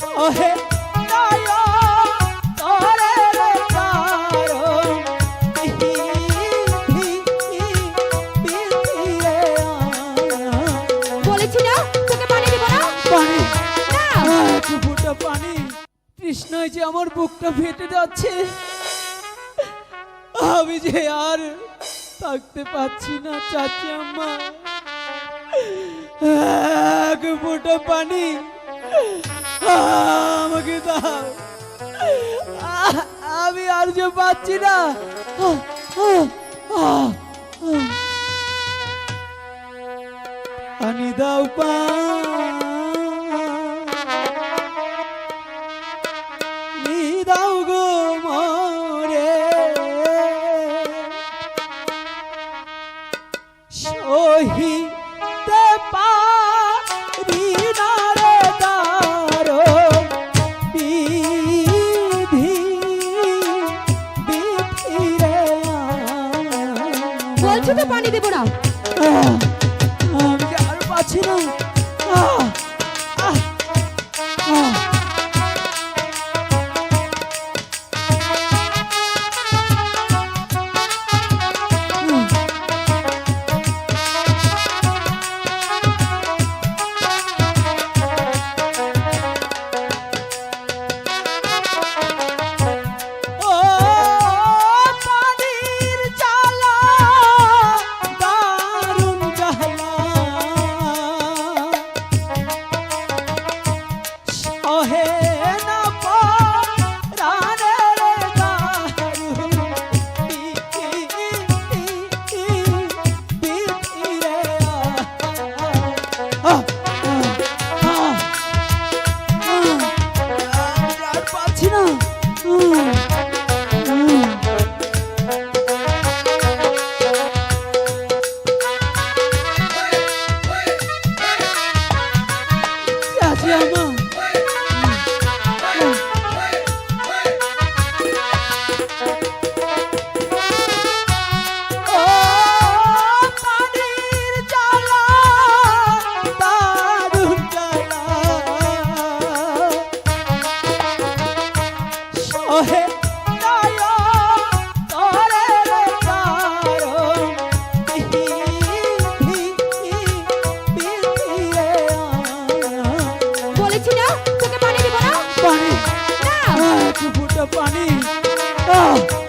তোকে পানি। কৃষ্ণই যে আমার বুকটা ফেটে যাচ্ছে আমি যে আর থাকতে পারছি না চাচি আম্মা। এক ফুটা পানি। আমি আর যে পাচ্ছি না। পানি দাও পা। বলছি তো পানি দেবো না। আমি আর পাচ্ছি না? চাচি আমা Oh.